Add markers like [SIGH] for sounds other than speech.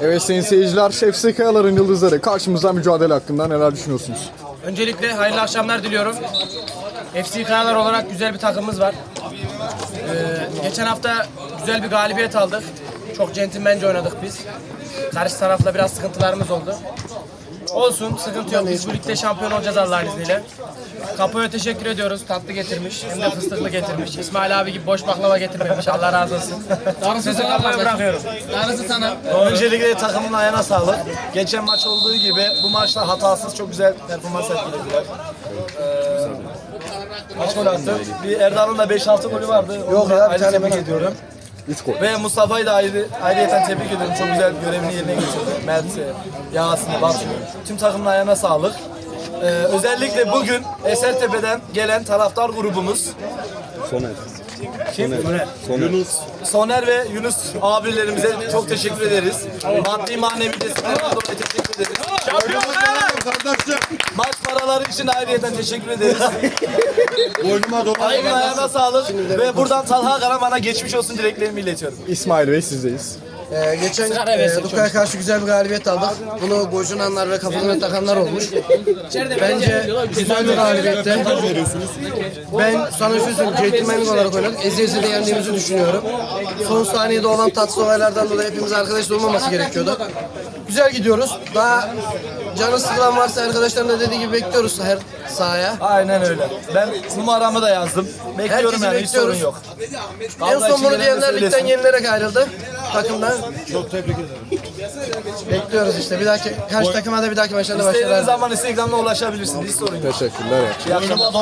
Evet sayın seyirciler, Şefsi Kayalar'ın yıldızları karşımızda mücadele hakkında neler düşünüyorsunuz? Öncelikle hayırlı akşamlar diliyorum. FC Kayalar olarak güzel bir takımımız var. Ee, geçen hafta güzel bir galibiyet aldık. Çok centilmence oynadık biz. Karşı tarafla biraz sıkıntılarımız oldu. Olsun, sıkıntı yok. Biz bu ligde şampiyon olacağız Allah'ın izniyle. Kapoya teşekkür ediyoruz. Tatlı getirmiş. Hem de fıstıklı getirmiş. İsmail abi gibi boş baklava getirmemiş. Allah razı olsun. Sözü Kapoya bırakıyorum. Darısı sana. Öncelikle takımın ayağına sağlık. Geçen maç olduğu gibi bu maçta hatasız çok güzel performans sergilediler. Ee, kaç gol attı? Bir Erdal'ın da 5-6 golü vardı. Yok ya bir tane ben ediyorum. 3 gol. Ve Mustafa'yı da ayrı, ayrıyeten tebrik ediyorum. Çok güzel görevini yerine getirdi. Mert'i, Yasin'i, Batu'yu. Tüm takımın ayağına sağlık. Ee, özellikle bugün Esertepe'den gelen taraftar grubumuz Soner. Kim? Yunus. Soner ve Yunus abilerimize çok teşekkür ederiz. Maddi manevi desteklerinden dolayı teşekkür ederiz. Maç paraları için ayrıyeten teşekkür ederiz. [LAUGHS] Boynuma. Ayağına ayağına sağlık ve buradan Talha Karaman'a geçmiş olsun dileklerimi iletiyorum. İsmail Bey sizdeyiz. Ee, geçen e, Duka'ya karşı güzel bir galibiyet aldık. Bunu gocunanlar ve kafalarına takanlar olmuş. Bence güzel bir galibiyetti. Ben sana şu söyleyeyim, centilmenlik olarak oynadık. Eze eze de yendiğimizi düşünüyorum. Son saniyede olan tatsız olaylardan dolayı hepimiz arkadaş olmaması gerekiyordu. Güzel gidiyoruz. Daha canı sıkılan varsa arkadaşların da dediği gibi bekliyoruz her sahaya. Aynen öyle. Ben numaramı da yazdım. Bekliyorum Herkesi yani hiç sorun bekliyoruz. yok. En son bunu de diyenler ligden söylesin. yenilerek ayrıldı takımdan. Çok tebrik ederim. Bekliyoruz işte. Bir dahaki karşı takıma da bir dahaki maçlarda İstediğiniz başarılar. zaman Instagram'da ulaşabilirsiniz. Hiç sorun yok. Teşekkürler. İyi akşamlar.